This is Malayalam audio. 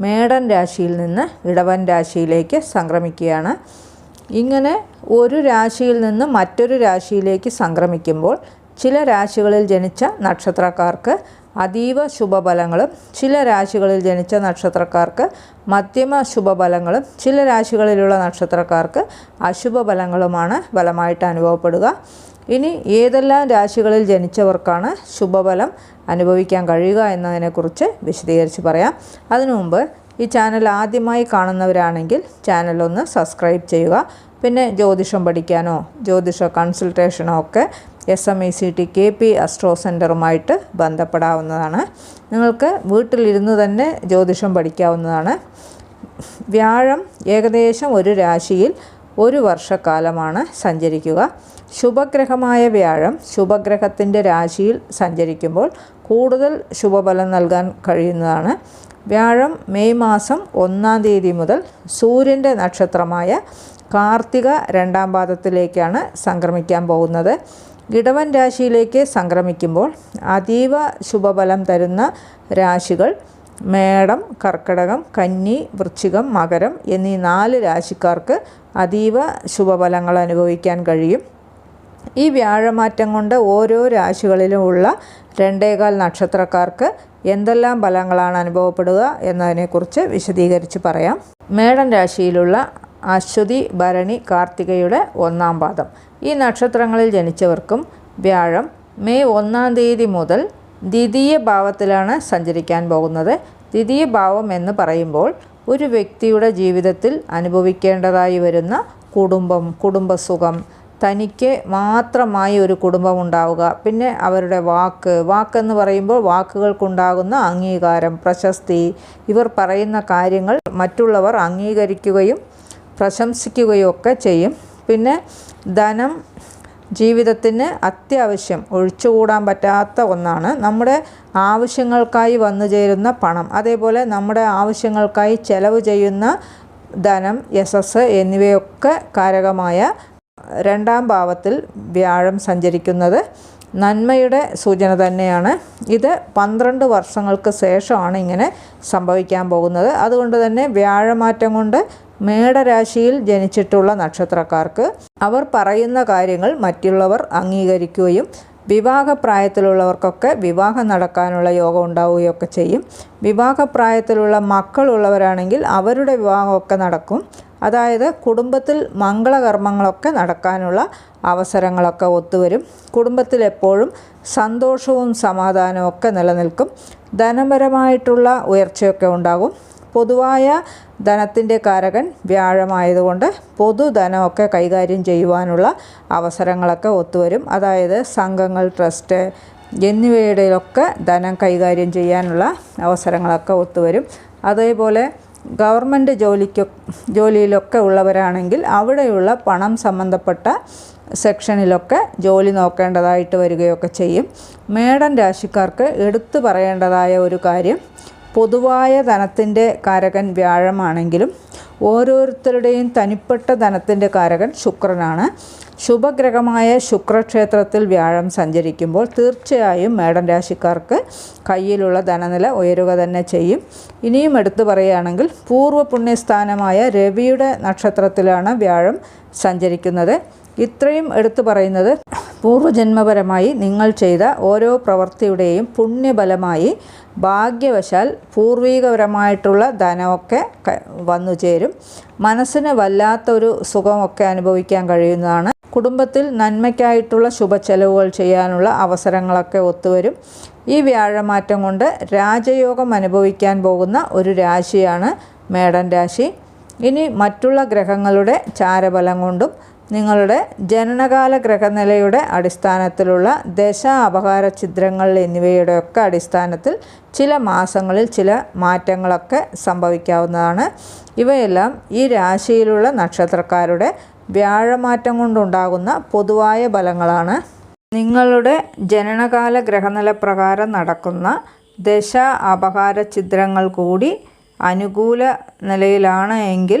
മേടൻ രാശിയിൽ നിന്ന് ഇടവൻ രാശിയിലേക്ക് സംക്രമിക്കുകയാണ്. ഇങ്ങനെ ഒരു രാശിയിൽ നിന്ന് മറ്റൊരു രാശിയിലേക്ക് സംക്രമിക്കുമ്പോൾ ചില രാശികളിൽ ജനിച്ച നക്ഷത്രക്കാർക്ക് അതീവ ശുഭഫലങ്ങളും ചില രാശികളിൽ ജനിച്ച നക്ഷത്രക്കാർക്ക് മധ്യമ ശുഭഫലങ്ങളും ചില രാശികളിലുള്ള നക്ഷത്രക്കാർക്ക് അശുഭഫലങ്ങളുമാണ് ഫലമായിട്ട് അനുഭവപ്പെടുക. ഇനി ഏതെല്ലാം രാശികളിൽ ജനിച്ചവർക്കാണ് ശുഭഫലം അനുഭവിക്കാൻ കഴിയുക എന്നതിനെക്കുറിച്ച് വിശദീകരിച്ച് പറയാം. അതിനു മുമ്പ് ഈ ചാനൽ ആദ്യമായി കാണുന്നവരാണെങ്കിൽ ചാനൽ ഒന്ന് സബ്സ്ക്രൈബ് ചെയ്യുക. പിന്നെ ജ്യോതിഷം പഠിക്കാനോ ജ്യോതിഷ കൺസൾട്ടേഷനോ ഒക്കെ S M E C T K P astro സെന്ററുമായിട്ട് ബന്ധപ്പെടാവുന്നതാണ്. നിങ്ങൾക്ക് വീട്ടിലിരുന്ന് തന്നെ ജ്യോതിഷം പഠിക്കാവുന്നതാണ്. വ്യാഴം ഏകദേശം ഒരു രാശിയിൽ ഒരു വർഷക്കാലമാണ് സഞ്ചരിക്കുക. ശുഭഗ്രഹമായ വ്യാഴം ശുഭഗ്രഹത്തിന്റെ രാശിയിൽ സഞ്ചരിക്കുമ്പോൾ കൂടുതൽ ശുഭഫലം നൽകാൻ കഴിയുന്നതാണ്. വ്യാഴം മെയ് മാസം ഒന്നാം തീയതി മുതൽ സൂര്യന്റെ നക്ഷത്രമായ കാർത്തിക രണ്ടാം പാദത്തിലേക്കാണ് സംക്രമിക്കാൻ പോകുന്നത്. ഇടവൻ രാശിയിലേക്ക് സംക്രമിക്കുമ്പോൾ അതീവ ശുഭഫലം തരുന്ന രാശികൾ മേടം കർക്കിടകം കന്നി വൃശ്ചികം മകരം എന്നീ നാല് രാശിക്കാർക്ക് അതീവ ശുഭഫലങ്ങൾ അനുഭവിക്കാൻ കഴിയും. ഈ വ്യാഴമാറ്റം കൊണ്ട് ഓരോ രാശികളിലുമുള്ള രണ്ടേകാൽ നക്ഷത്രക്കാർക്ക് എന്തെല്ലാം ഫലങ്ങളാണ് അനുഭവപ്പെടുക എന്നതിനെക്കുറിച്ച് വിശദീകരിച്ച് പറയാം. മേടൻ രാശിയിലുള്ള അശ്വതി ഭരണി കാർത്തികയുടെ ഒന്നാം പാദം. ഈ നക്ഷത്രങ്ങളിൽ ജനിച്ചവർക്കും വ്യാഴം മെയ് ഒന്നാം തീയതി മുതൽ ദ്വിതീയ ഭാവത്തിലാണ് സഞ്ചരിക്കാൻ പോകുന്നത്. ദ്വിതീയ ഭാവം എന്ന് പറയുമ്പോൾ ഒരു വ്യക്തിയുടെ ജീവിതത്തിൽ അനുഭവിക്കേണ്ടതായി വരുന്ന കുടുംബം കുടുംബസുഖം. തനിക്ക് മാത്രമായി ഒരു കുടുംബം ഉണ്ടാവുക. പിന്നെ അവരുടെ വാക്ക്. വാക്കെന്ന് പറയുമ്പോൾ വാക്കുകൾക്കുണ്ടാകുന്ന അംഗീകാരം പ്രശസ്തി. ഇവർ പറയുന്ന കാര്യങ്ങൾ മറ്റുള്ളവർ അംഗീകരിക്കുകയും പ്രശംസിക്കുകയും ഒക്കെ ചെയ്യും. പിന്നെ ധനം ജീവിതത്തിന് അത്യാവശ്യം ഒഴിച്ചുകൂടാൻ പറ്റാത്ത ഒന്നാണ്. നമ്മുടെ ആവശ്യങ്ങൾക്കായി വന്നു ചേരുന്ന പണം അതേപോലെ നമ്മുടെ ആവശ്യങ്ങൾക്കായി ചെലവ് ചെയ്യുന്ന ധനം യശസ് എന്നിവയൊക്കെ കാരകമായ രണ്ടാം ഭാവത്തിൽ വ്യാഴം സഞ്ചരിക്കുന്നത് നന്മയുടെ സൂചന തന്നെയാണ്. ഇത് പന്ത്രണ്ട് വർഷങ്ങൾക്ക് ശേഷമാണ് ഇങ്ങനെ സംഭവിക്കാൻ പോകുന്നത്. അതുകൊണ്ട് തന്നെ വ്യാഴമാറ്റം കൊണ്ട് മേടരാശിയിൽ ജനിച്ചിട്ടുള്ള നക്ഷത്രക്കാർക്ക് അവർ പറയുന്ന കാര്യങ്ങൾ മറ്റുള്ളവർ അംഗീകരിക്കുകയും വിവാഹപ്രായത്തിലുള്ളവർക്കൊക്കെ വിവാഹം നടക്കാനുള്ള യോഗം ഉണ്ടാവുകയൊക്കെ ചെയ്യും. വിവാഹപ്രായത്തിലുള്ള മക്കളുള്ളവരാണെങ്കിൽ അവരുടെ വിവാഹമൊക്കെ നടക്കും. അതായത് കുടുംബത്തിൽ മംഗളകർമ്മങ്ങളൊക്കെ നടക്കാനുള്ള അവസരങ്ങളൊക്കെ ഒത്തുവരും. കുടുംബത്തിൽ എപ്പോഴും സന്തോഷവും സമാധാനവും ഒക്കെ നിലനിൽക്കും. ധനപരമായിട്ടുള്ള ഉയർച്ചയൊക്കെ ഉണ്ടാകും. പൊതുവായ ധനത്തിന്റെ കാരകൻ വ്യാഴമായതുകൊണ്ട് പൊതുധനമൊക്കെ കൈകാര്യം ചെയ്യുവാനുള്ള അവസരങ്ങളൊക്കെ ഒത്തുവരും. അതായത് സംഘങ്ങൾ ട്രസ്റ്റ് എന്നിവയുടെയൊക്കെ ധനം കൈകാര്യം ചെയ്യാനുള്ള അവസരങ്ങളൊക്കെ ഒത്തുവരും. അതേപോലെ ഗവൺമെന്റ് ജോലിക്ക് ജോലിയിലൊക്കെ ഉള്ളവരാണെങ്കിൽ അവിടെയുള്ള പണം സംബന്ധപ്പെട്ട സെക്ഷനിലൊക്കെ ജോലി നോക്കേണ്ടതായിട്ട് വരികയൊക്കെ ചെയ്യും. മേടൻ രാശിക്കാർക്ക് എടുത്തു പറയേണ്ടതായ ഒരു കാര്യം പൊതുവായ ധനത്തിന്റെ കാരകൻ വ്യാഴമാണെങ്കിലും ഓരോരുത്തരുടെയും തനിപ്പെട്ട ധനത്തിന്റെ കാരകൻ ശുക്രനാണ്. ശുഭഗ്രഹമായ ശുക്രക്ഷേത്രത്തിൽ വ്യാഴം സഞ്ചരിക്കുമ്പോൾ തീർച്ചയായും മേടൻ രാശിക്കാർക്ക് കയ്യിലുള്ള ധനനില ഉയരുക തന്നെ ചെയ്യും. ഇനിയും എടുത്തു പറയുകയാണെങ്കിൽ പൂർവ പുണ്യസ്ഥാനമായ രവിയുടെ നക്ഷത്രത്തിലാണ് വ്യാഴം സഞ്ചരിക്കുന്നത്. ഇത്രയും എടുത്തു പറയുന്നത് പൂർവജന്മപരമായി നിങ്ങൾ ചെയ്ത ഓരോ പ്രവൃത്തിയുടെയും പുണ്യബലമായി ഭാഗ്യവശാൽ പൂർവീകപരമായിട്ടുള്ള ധനമൊക്കെ വന്നു ചേരും. മനസ്സിന് വല്ലാത്തൊരു സുഖമൊക്കെ അനുഭവിക്കാൻ കഴിയുന്നതാണ്. കുടുംബത്തിൽ നന്മയ്ക്കായിട്ടുള്ള ശുഭച്ചെലവുകൾ ചെയ്യാനുള്ള അവസരങ്ങളൊക്കെ ഒത്തുവരും. ഈ വ്യാഴമാറ്റം കൊണ്ട് രാജയോഗം അനുഭവിക്കാൻ പോകുന്ന ഒരു രാശിയാണ് മേടൻ രാശി. ഇനി മറ്റുള്ള ഗ്രഹങ്ങളുടെ ചാരബലം കൊണ്ടും നിങ്ങളുടെ ജനനകാല ഗ്രഹനിലയുടെ അടിസ്ഥാനത്തിലുള്ള ദശ അപകാര എന്നിവയുടെ ഒക്കെ അടിസ്ഥാനത്തിൽ ചില മാസങ്ങളിൽ ചില മാറ്റങ്ങളൊക്കെ സംഭവിക്കാവുന്നതാണ്. ഇവയെല്ലാം ഈ രാശിയിലുള്ള നക്ഷത്രക്കാരുടെ വ്യാഴമാറ്റം കൊണ്ടുണ്ടാകുന്ന പൊതുവായ ഫലങ്ങളാണ്. നിങ്ങളുടെ ജനനകാല ഗ്രഹനില പ്രകാരം നടക്കുന്ന ദശ അപകാര ചിത്രങ്ങൾ കൂടി അനുകൂല നിലയിലാണ് എങ്കിൽ